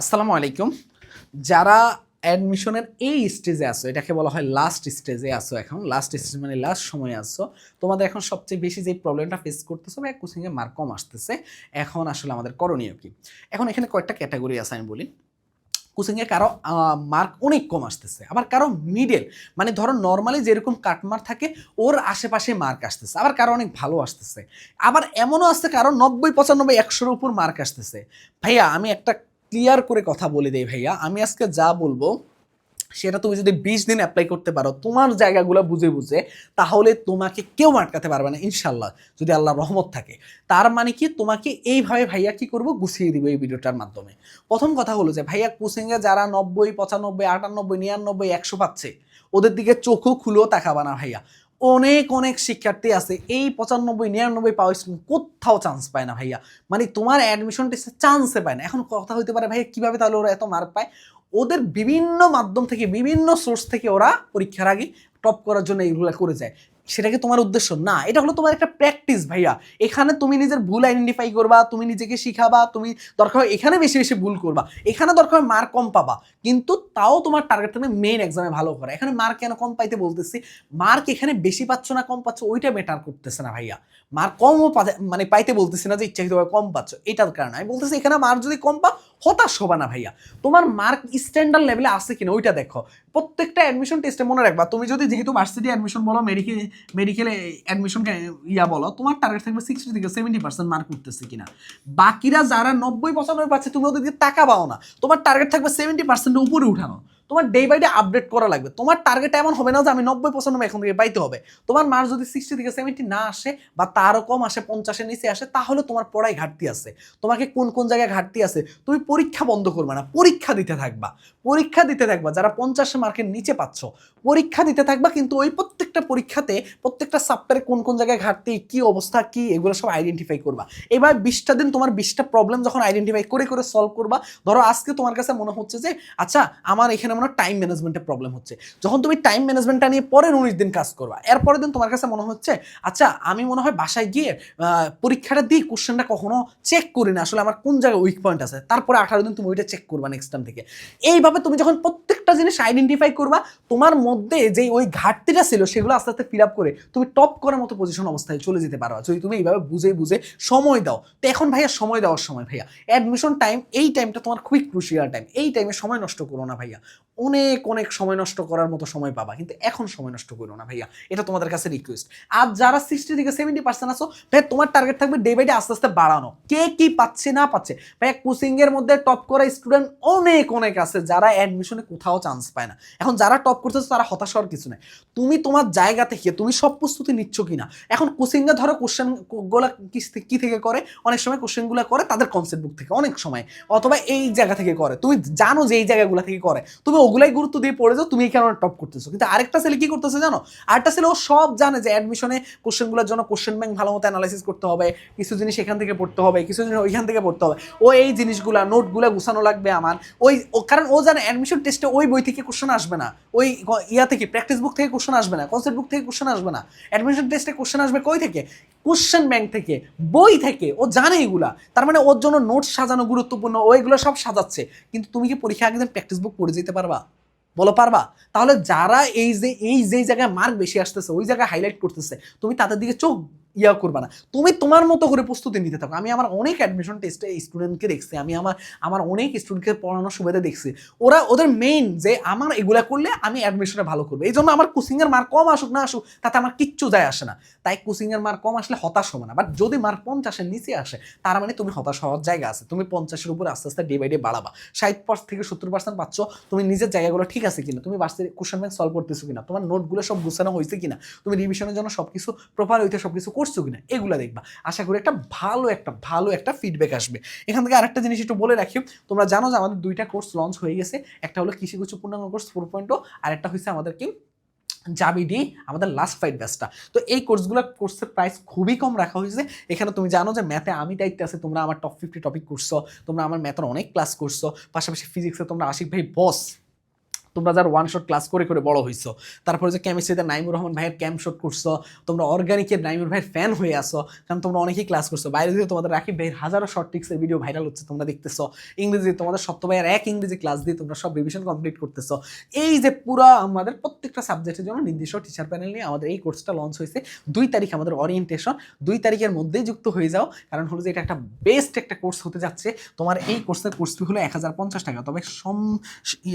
আসসালামু আলাইকুম। যারা অ্যাডমিশনের এই স্টেজে আসো এটাকে বলা হয় লাস্ট স্টেজে আসো এখন লাস্ট স্টেজ মানে লাস্ট সময়ে আসো তোমাদের এখন সবচেয়ে বেশি যে প্রবলেমটা ফেস করতেছো বা কোচিংয়ে মার্ক কম আসতেছে। এখন আসলে আমাদের করণীয় কি? এখন এখানে কয়েকটা ক্যাটাগরি আছে আমি বলি। কোচিংয়ে কারও মার্ক অনেক কম আসতেছে, আবার কারও মিডল মানে ধরো নর্মালি যেরকম কাটমার থাকে, ওর আশেপাশে মার্ক আসতেছে, আবার কারও অনেক ভালো আসতেছে। আবার এমনও আছে কারও নব্বই, পঁচানব্বই, একশোর উপর মার্ক আসতেছে। ভাইয়া, আমি একটা ক্লিয়ার করে কথা বলে দেই ভাইয়া। আমি আজকে যা বলব, সেটা তুমি যদি বিশ দিন অ্যাপ্লাই করতে পারো, তোমার জায়গাগুলো বুঝে বুঝে, তাহলে তোমাকে কেউ আটকাতে পারবে না ইনশাল্লাহ যদি আল্লাহ রহমত থাকে। তার মানে কি, তোমাকে এইভাবে ভাইয়া কি করব, গুছিয়ে দিবে এই ভিডিওটার মাধ্যমে। প্রথম কথা হলো যে, ভাইয়া কোচিংয়ে যারা নব্বই, পঁচানব্বই, আটানব্বই, নিরানব্বই, একশো পাচ্ছে, ওদের দিকে চোখও খুলেও তাকাবা না ভাইয়া। অনেক অনেক শিক্ষার্থী আছে। এই পঁচানব্বই, নিরানব্বই পাওয়া স্টুডেন্ট কোথাও চান্স পায় না ভাইয়া। মানে তোমার অ্যাডমিশন টেস্টে চান্সে পায় না। এখন কথা হইতে পারে ভাইয়া, কীভাবে তাহলে ওরা এত মার্ক পায়? ওদের বিভিন্ন মাধ্যম থেকে, বিভিন্ন সোর্স থেকে ওরা পরীক্ষার আগে টপ করার জন্য এইগুলো করে যায়। সেটা কি তোমার উদ্দেশ্য না, এটা হলো তোমার একটা প্র্যাকটিস ভাইয়া। এখানে তুমি নিজের ভুল আইডেন্টিফাই করবা, তুমি নিজেকে শিখাবা, তুমি দরকার হয় এখানে বেশি বেশি ভুল করবা। এখানে দরকার হয় মার্ক কম পাবা, কিন্তু তাও তোমার টার্গেট থাকবে মেইন এক্সামে ভালো করা। এখানে মার্ক কেন কম পাইতে বলতেছি? মার্ক এখানে বেশি পাচ্ছ না কম পাচ্ছ, ওইটা ম্যাটার করতেছে না ভাইয়া। মার্ক কমও মানে পাইতে বলতেছি না যে ইচ্ছাকৃতভাবে কম পাচ্ছ, এটার কারণে। আমি বলতেছি এখানে মার্ক যদি কম পা হতাশ হবা না ভাইয়া। তোমার মার্ক স্ট্যান্ডার্ড লেভেলে আছে কিনা, ওইটা দেখো। প্রত্যেকটা অ্যাডমিশন টেস্টে মনে রাখবা, তুমি যদি যেহেতু ভার্সিটি অ্যাডমিশন বলো মেডিকেল মেডিকেলে অ্যাডমিশন ইয়া বলো, তোমার টার্গেট থাকবে সিক্সটি থেকে সেভেন্টি পার্সেন্ট মার্ক উঠতেছে কিনা। বাকিরা যারা নব্বই পঁচানব্বই পাচ্ছে তুমি ওদের দিকে টাকা পাও না। তোমার টার্গেট থাকবে সেভেন্টি পার্সেন্টের উপরে উঠানো। তোমার ডে বাই ডে আপডেট করা লাগবে। তোমার টার্গেট এমন হবে না যে আমি নব্বই পঁচানব্বই এখন থেকে পাইতে হবে। তোমার মার্ক যদি সিক্সটি থেকে সেভেন্টি না আসে বা তারও কম আসে পঞ্চাশের নিচে আসে, তাহলে তোমার পড়ায় ঘাটতি আছে। তোমাকে কোন কোন জায়গায় ঘাটতি আছে? তুমি পরীক্ষা বন্ধ করবে না। পরীক্ষা দিতে থাকবা। পরীক্ষা দিতে থাকবা। যারা পঞ্চাশ মার্কের নিচে পাচ্ছ, পরীক্ষা দিতে থাকবা, কিন্তু ওই প্রত্যেকটা পরীক্ষাতে, প্রত্যেকটা সাপ্তাহে কোন কোন জায়গায় ঘাটতি, কি অবস্থা, কি, এগুলো সব আইডেন্টিফাই করবা। এবার বিশটা দিন তোমার বিশটা প্রবলেম যখন আইডেন্টিফাই করে করে সলভ করবা। ধরো আজকে তোমার কাছে মনে হচ্ছে যে আচ্ছা আমার এখানে মনে টাইম ম্যানেজমেন্টের প্রবলেম হচ্ছে। যখন তুমি টাইম ম্যানেজমেন্টটা নিয়ে পরের উনিশ দিন কাজ করবা, এরপরের দিন তোমার কাছে মনে হচ্ছে আচ্ছা আমি মনে হয় বাসায় গিয়ে পরীক্ষাটা দিই কোশ্চেনটা কখনো চেক করি না। আসলে আমার কোন জায়গায় উইক পয়েন্ট আছে? তারপরে আঠারো দিন তুমি ওইটা চেক করবা নেক্সট টাইম থেকে। এইভাবে তুমি যখন প্রত্যেকটা জিনিস আইডেন্টিফাই করবা, তোমার মধ্যে যে ওই ঘাটতিটা ছিল, সেগুলো আস্তে আস্তে ফিল আপ করে তুমি টপ করার মতো পজিশন অবস্থায় চলে যেতে পারো যদি তুমি এইভাবে বুঝে বুঝে সময় দাও, তো এখন ভাইয়া সময় দেওয়ার সময় ভাইয়া। অ্যাডমিশন টাইম এই টাইমটা তোমার খুবই ক্রুশিয়াল টাইম এই টাইমে সময় নষ্ট করো না ভাইয়া। অনেক অনেক সময় নষ্ট করার মতো সময় পাবা। কিন্তু এখন সময় নষ্ট করো না ভাইয়া। এটা তোমাদের কাছে রিকোয়েস্ট আর যারা সিক্সটি থেকে সেভেন্টি পার্সেন্ট আসো ভাই, তোমার টার্গেট থাকবে ডে বাই ডে আস্তে আস্তে বাড়ানো। কে কি পাচ্ছে, না পাচ্ছে? ভাইয়া কোচিং এর মধ্যে টপ করা স্টুডেন্ট অনেক অনেক আছে যারা অ্যাডমিশনে কোথাও চান্স পায় না। এখন যারা টপ করতেছে তারা হতাশ হওয়ার কিছু নেই। তুমি তোমার জায়গা থেকে তুমি সব প্রস্তুতি নিচ্ছ কিনা? এখন কোচিংয়ে ধরো কোশ্চেনগুলা কি- কি থেকে করে? অনেক সময় কোশ্চেনগুলো করে তাদের কনসেপ্ট বুক থেকে, অনেক সময়। অথবা এই জায়গা থেকে করে। তুমি জানো যে এই জায়গাগুলো থেকে করে। তুমি ওগুলাই গুরুত্ব দিয়ে পড়ে যাও তুমি কারণে টপ করতেছো? কিন্তু আরেকটা ছেলে কি করতেছে জানো? আরেকটা ছেলে ও সব জানে যে অ্যাডমিশনে কোশ্চেনগুলোর জন্য কোশ্চেন ব্যাংক ভালো মতো অ্যানালাইসিস করতে হবে, কিছু জিনিস এখান থেকে পড়তে হবে, কিছু জিনিস ওইখান থেকে পড়তে হবে। ও এই জিনিসগুলা নোটগুলা গুছানো লাগবে আমার। ওই কারণ ও জানে অ্যাডমিশন টেস্টে ওই বই থেকে কোশ্চেন আসবে না। ওই ইয়া থেকে প্র্যাকটিস বুক থেকে কোশ্চেন আসবে না কনসেপ্ট বুক থেকে কোশ্চেন আসবে না। অ্যাডমিশন টেস্টে কোশ্চেন আসবে কই থেকে? কোশ্চেন ব্যাংক থেকে, বই থেকে, ও জানে এগুলা। তার মানে ওর জন্য নোটস সাজানো গুরুত্বপূর্ণ, ও এগুলো সব সাজাচ্ছে। কিন্তু তুমি কি পরীক্ষা একদিন প্র্যাকটিস বুক পড়ে যেতে পারবা? বলো পারবা? তাহলে যারা এই যে এই যে জায়গায় মার্ক বেশি আসতেছে, ওই জায়গায় হাইলাইট করতেছে, তুমি তাদের দিকে চোখ ইয়া করবা না। তুমি তোমার মতো করে প্রস্তুতি নিতে থাকো। আমি আমার অনেক অ্যাডমিশন টেস্টে স্টুডেন্টকে দেখছি, আমি আমার আমার অনেক স্টুডেন্টকে পড়ানোর সুবিধা দেখছি। ওরা ওদের মেইন যে আমার এগুলা করলে আমি অ্যাডমিশনে ভালো করব। এই জন্য আমার কোচিংয়ের মার্ক কম আসুক না আসুক, তাতে আমার কিচ্ছু যায় আসে না। তাই কোচিংয়ের মার্ক কম আসলে হতাশ হবে না। বাট যদি মার্ক পঞ্চাশের নিচে আসে, তার মানে তুমি হতাশ হওয়ার জায়গা আছে। তুমি পঞ্চাশের উপর আস্তে আস্তে ডে বাই ডে বাড়াবা। ষাট পার্সেন্ট থেকে সত্তর পার্সেন্ট পাচ্ছ, তুমি নিজের জায়গাগুলো ঠিক আছে কিনা? তুমি বাসতে কোশ্চেন ব্যাংক সলভ করতেছো কিনা? তোমার নোটগুলো সব গুছানো হয়েছে কিনা? তুমি রিভিশনের জন্য সব কিছু প্রপার হইতে সব কিছু করছ কিনা, এগুলো দেখবা। আশা করি একটা ভালো একটা ভালো একটা ফিডব্যাক আসবে। এখান থেকে আরেকটা জিনিস একটু বলে রাখি। তোমরা জানো যে আমাদের দুইটা কোর্স লঞ্চ হয়ে গেছে। একটা হলো কৃষিগুচ্ছ পূর্ণাঙ্গ কোর্স ফোর পয়েন্ট আর একটা হচ্ছে আমাদের কি? জাবিডি আমাদের লাস্ট ফাইট ব্যাচটা তো এই কোর্সগুলো কোর্সের প্রাইস খুবই কম রাখা হয়েছে। এখানে তুমি জানো যে ম্যাথে আমি দায়িত্বে আছে, তোমরা আমার টপ ফিফটি টপিক করছ, তোমরা আমার ম্যাথের অনেক ক্লাস করছ। পাশাপাশি ফিজিক্সে তোমরা আশিক ভাই বস তোমরা যার ওয়ান শট ক্লাস করে করে বড় হইছো, তারপরে যে কেমিস্ট্রিতে নাইমুর রহমান ভাইয়ের ক্যাম্প শট করছ, তোমরা অর্গানিকের নাইমুর ভাইয়ের ফ্যান হয়ে আসো কারণ তোমরা অনেকেই ক্লাস করছ। বাইরে দিয়ে তোমাদের রাকিব ভাইয়ের হাজারো শর্ট টিক্সের ভিডিও ভাইরাল হচ্ছে, তোমরা দেখতেছো। ইংরেজি তোমাদের সত্য ভাইয়ের এক ইংরেজি ক্লাস দিয়ে তোমরা সব রিভিশন কমপ্লিট করতেছো। এই যে পুরো আমাদের প্রত্যেকটা সাবজেক্টের জন্য নির্দিষ্ট টিচার প্যানেল নিয়ে আমাদের এই কোর্সটা লঞ্চ হয়েছে দুই তারিখ আমাদের অরিয়েন্টেশন দুই তারিখের মধ্যেই যুক্ত হয়ে যাও, কারণ হলো যে এটা একটা বেস্ট একটা কোর্স হতে যাচ্ছে। তোমার এই কোর্সের কোর্স ফি হলো এক হাজার পঞ্চাশ টাকা। তবে সম-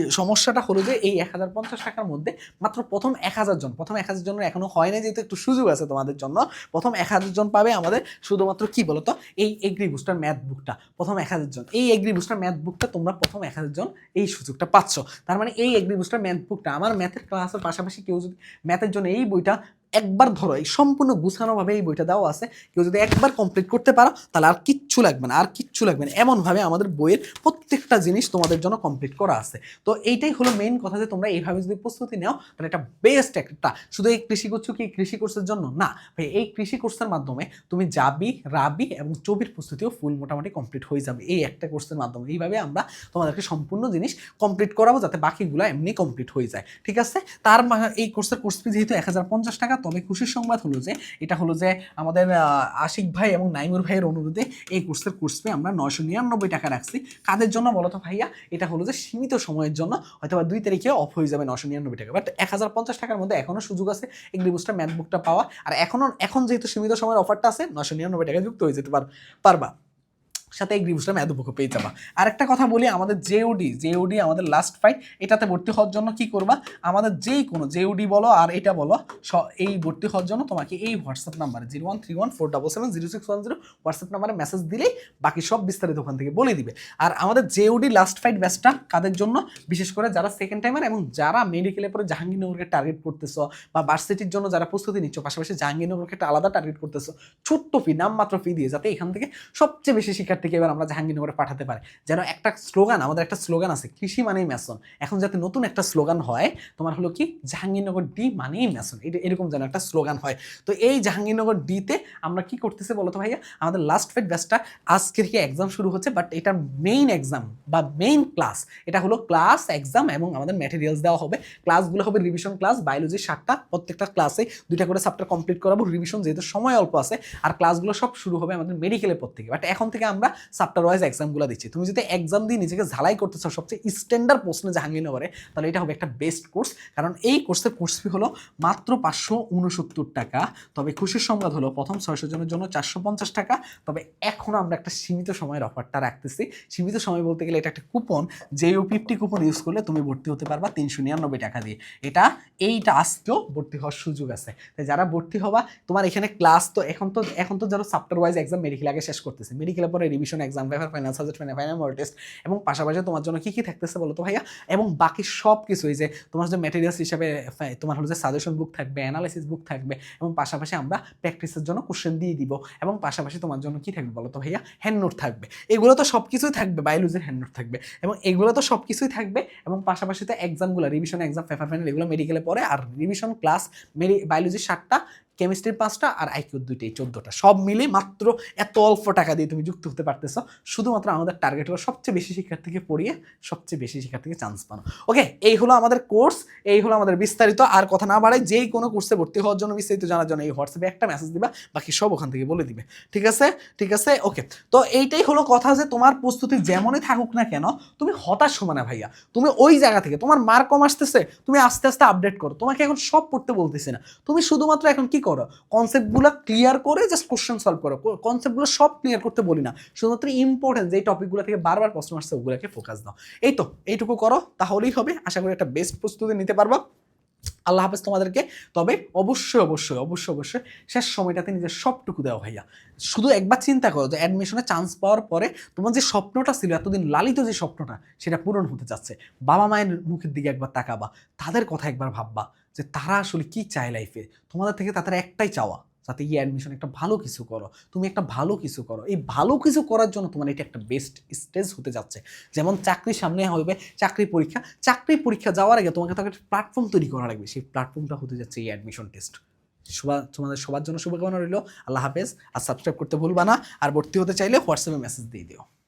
সমস্যাটা হলো যে এই এক হাজার পঞ্চাশ টাকার মধ্যে মাত্র প্রথম এক হাজার জন, প্রথম এক হাজার জনের এখনও হয় না যেহেতু একটু সুযোগ আছে তোমাদের জন্য, প্রথম এক হাজার জন পাবে আমাদের শুধুমাত্র কি বলতো? এই এগ্রি বুস্টার ম্যাথ বুকটা প্রথম এক হাজার জন। এই এগ্রি বুস্টার ম্যাথ বুকটা তোমরা প্রথম এক হাজার জন এই সুযোগটা পাচ্ছ। তার মানে এই এগ্রি বুস্টার ম্যাথ বুকটা আমার ম্যাথের ক্লাসের পাশাপাশি কেউ যদি ম্যাথের জন্য এই বইটা একবার ধরো, এই সম্পূর্ণ গুছানোভাবে এই বইটা দেওয়া আছে। কেউ যদি একবার কমপ্লিট করতে পারো, তাহলে আর কিচ্ছু লাগবে না, আর কিচ্ছু লাগবে না। এমনভাবে আমাদের বইয়ের প্রত্যেকটা জিনিস তোমাদের জন্য কমপ্লিট করা আছে। তো এইটাই হলো মেইন কথা যে তোমরা এইভাবে যদি প্রস্তুতি নাও, তাহলে এটা বেস্ট একটা। শুধু এই কৃষি করছ কি কৃষি কোর্সের জন্য? না, ভাই, এই কৃষি কোর্সের মাধ্যমে তুমি যাবি, রাবি এবং চবির প্রস্তুতিও ফুল মোটামুটি কমপ্লিট হয়ে যাবে এই একটা কোর্সের মাধ্যমে। এইভাবে আমরা তোমাদেরকে সম্পূর্ণ জিনিস কমপ্লিট করাবো যাতে বাকিগুলো এমনি কমপ্লিট হয়ে যায়। ঠিক আছে? তার মা- এই কোর্সের কোর্স ফি যেহেতু এক হাজার পঞ্চাশ টাকা তবে খুশির সংবাদ হলো যে, এটা হলো যে আমাদের আশিক ভাই এবং নাইমুর ভাইয়ের অনুরোধে এই কোর্সের কোর্স ফি আমরা নয়শো নিরানব্বই টাকা রাখছি। কাদের জন্য বলতো ভাইয়া? এটা হলো যে সীমিত সময়ের জন্য হয়তো বা দুই তারিখে অফ হয়ে যাবে নশো নিরানব্বই টাকা। বাট এক হাজার পঞ্চাশ টাকার মধ্যে এখনও সুযোগ আছে এগ্রি বুস্টার ম্যাথ বুকটা পাওয়া আর এখনও, এখন যেহেতু সীমিত সময়ের অফারটা আছে নশো নিরানব্বই টাকা যুক্ত হয়ে যেতে পার, পারবা। সাথে এই গ্রিবুসটা ম্যাথ বুকও পেয়ে যাবা। আরেকটা কথা বলি, আমাদের জেওডি জেওডি আমাদের লাস্ট ফাইট এটাতে ভর্তি হওয়ার জন্য কি করবা? আমাদের যেই কোনো জেওডি বলো আর এটা বলো এই ভর্তি হওয়ার জন্য তোমাকে এই হোয়াটসঅ্যাপ নাম্বারে zero one three one four double seven zero six one zero WhatsApp নাম্বারে মেসেজ দিলেই বাকি সব বিস্তারিত ওখান থেকে বলে দিবে। আর আমাদের জেওডি লাস্ট ফাইট ব্যাচটা কাদের জন্য? বিশেষ করে যারা সেকেন্ড টাইমার এবং যারা মেডিকেলে পরে জাহাঙ্গীরনগরকে টার্গেট করতেছ বা ভার্সিটির জন্য যারা প্রস্তুতি নিচ্ছ, পাশাপাশি জাহাঙ্গীরনগরকে একটা আলাদা টার্গেট করতেছো, ছোট্ট ফি নামমাত্র ফি দিয়ে যাতে এখান থেকে সবচেয়ে বেশি শিক্ষার্থীকে এবার আমরা জাহাঙ্গীরনগরে পাঠাতে পারি। যেন একটা স্লোগান, আমাদের একটা স্লোগান আছে, কৃষি মানেই ম্যাসন এখন যাতে নতুন একটা স্লোগান হয়, তোমার হলো কি, জাহাঙ্গীরনগর ডি মানেই ম্যাসন এটা এরকম যেন একটা স্লোগান হয়। তো এই জাহাঙ্গীরনগর ডিতে আমরা কি করতেছি বলতো ভাইয়া? আমাদের লাস্ট ফেড ব্যাচটা আজকে থেকে এক্সাম শুরু হচ্ছে বাট এটার মেইন এক্সাম বা মেইন ক্লাস এটা হলো ক্লাস এক্সাম এবং আমাদের ম্যাটেরিয়ালস দেওয়া হবে। ক্লাসগুলো হবে রিভিশন ক্লাস বায়োলজি সাতটা, প্রত্যেকটা ক্লাসে দুইটা করে চ্যাপ্টার কমপ্লিট করাবো। রিভিশন যেহেতু সময় অল্প আছে, আর ক্লাসগুলো সব শুরু হবে আমাদের মেডিকেলের পর থেকে। বাট এখন থেকে আমরা চ্যাপ্টার ওয়াইজ এক্সামগুলো দিচ্ছি। তুমি যদি এক্সাম দিয়ে নিজেকে ঝালাই করতে চাও, সবচেয়ে স্ট্যান্ডার্ড প্রশ্নে জাহাঙ্গীরনগরে তাহলে এটা হবে একটা বেস্ট কোর্স কারণ এই কোর্সের কোর্স ফি হলো মাত্র পাঁচশো উনসত্তর টাকা। তবে খুশির সংবাদ হলো, প্রথম ছয়শো জনের জন্য চারশো পঞ্চাশ টাকা। তবে এখনও আমরা একটা সীমিত সময়ের অফারটা রাখতেছি। সীমিত সময় বলতে গেলে এটা একটা কুপন যে ফিফটি কুপন ইউজ করলে তুমি ভর্তি হতে পারবা তিনশো নিরানব্বই টাকা দিয়ে। এটা, এইটা আসতেও ভর্তি হওয়ার সুযোগ আছে। তাই যারা ভর্তি হবা, তোমার এখানে ক্লাস তো এখন তো এখন তো যারা চ্যাপ্টার ওয়াইজ এক্সাম মেডিকেল আগে শেষ করতেছে। মেডিকেলের পরে revision exam paper final subject final final model test এবং পাশাপাশি তোমার জন্য কী কী থাকতেছে বলো তো ভাইয়া? এবং বাকি সব কিছু এই যে তোমার যে ম্যাটেরিয়ালস হিসাবে তোমার হলো যে সাজেশন বুক থাকবে অ্যানালাইসিস বুক থাকবে এবং পাশাপাশি আমরা প্র্যাকটিসের জন্য কোশ্চেন দিয়ে দিব এবং পাশাপাশি তোমার জন্য কী থাকবে বলো তো ভাইয়া? হ্যান্ড নোট থাকবে। এগুলো তো সব কিছুই থাকবে বায়োলজির হ্যান্ড নোট থাকবে এবং এগুলো তো সব কিছুই থাকবে এবং পাশাপাশি তো এক্সামগুলো রিভিশন এক্সাম পেপার ফাইনাল এগুলো মেডিকেলে পড়ে আর রিভিশন ক্লাস মেডি বায়োলজির সাতটা কেমিস্ট্রির পাঁচটা আর আইকিউর দুইটাই চোদ্দোটা, সব মিলে মাত্র এত অল্প টাকা দিয়ে তুমি যুক্ত হতে পারতেছো। শুধুমাত্র আমাদের টার্গেট হলো সবচেয়ে বেশি শিক্ষার্থীকে পড়িয়ে সবচেয়ে বেশি শিক্ষার্থীকে চান্স পানো। ওকে এই হলো আমাদের কোর্স এই হলো আমাদের বিস্তারিত, আর কথা না বাড়াই যেই কোনো কোর্সে ভর্তি হওয়ার জন্য, বিস্তারিত জানার জন্য এই হোয়াটসঅ্যাপে একটা মেসেজ দিবা, বাকি সব ওখান থেকে বলে দিবে। ঠিক আছে? ঠিক আছে? ওকে তো এইটাই হলো কথা যে তোমার প্রস্তুতি যেমনই থাকুক না কেন, তুমি হতাশ হবে না ভাইয়া। তুমি ওই জায়গা থেকে, তোমার মার্ক কম আসতেছে, তুমি আস্তে আস্তে আপডেট করো। তোমাকে এখন সব পড়তে বলতেছি না। তুমি শুধুমাত্র এখন কি করো? কনসেপ্টগুলো ক্লিয়ার করে জাস্ট কোশ্চেন সলভ করো। কনসেপ্টগুলো সব ক্লিয়ার করতে বলি না। শুধুমাত্র ইম্পর্টেন্ট যে টপিকগুলো থেকে বারবার প্রশ্ন আসছে ওগুলোকে ফোকাস দাও। এই তো, এইটুকু করো, তাহলেই হবে। আশা করি একটা বেস্ট প্রস্তুতি নিতে পারবা। আল্লাহ হাফেজ তোমাদেরকে, তবে অবশ্যই অবশ্যই অবশ্যই অবশ্যই শেষ সময়টাতে নিজের সবটুকু দেওয়া ভাইয়া। শুধু একবার চিন্তা করো যে অ্যাডমিশনে চান্স পাওয়ার পরে তোমার যে স্বপ্নটা ছিল, এতদিন লালিত যে স্বপ্নটা, সেটা পূরণ হতে যাচ্ছে। বাবা মায়ের মুখের দিকে একবার তাকাবা, তাদের কথা একবার ভাববা যে তারা আসলে কি চায় লাইফে তোমাদের থেকে তাদের একটাই চাওয়া। যাতে এই অ্যাডমিশন একটা ভালো কিছু করো। তুমি একটা ভালো কিছু করো। এই ভালো কিছু করার জন্য তোমার এটা একটা বেস্ট স্টেজ হতে যাচ্ছে। যেমন চাকরির সামনে হবে চাকরি পরীক্ষা। চাকরি পরীক্ষা যাওয়ার আগে তোমাকে তো একটা প্ল্যাটফর্ম তৈরি করা লাগবে। সেই প্ল্যাটফর্মটা হতে যাচ্ছে এই অ্যাডমিশন টেস্ট সবার তোমাদের সবার জন্য শুভকামনা রইল। আল্লাহ হাফেজ। আর সাবস্ক্রাইব করতে ভুলবা না। আর ভর্তি হতে চাইলে হোয়াটসঅ্যাপে মেসেজ দিয়ে দিও।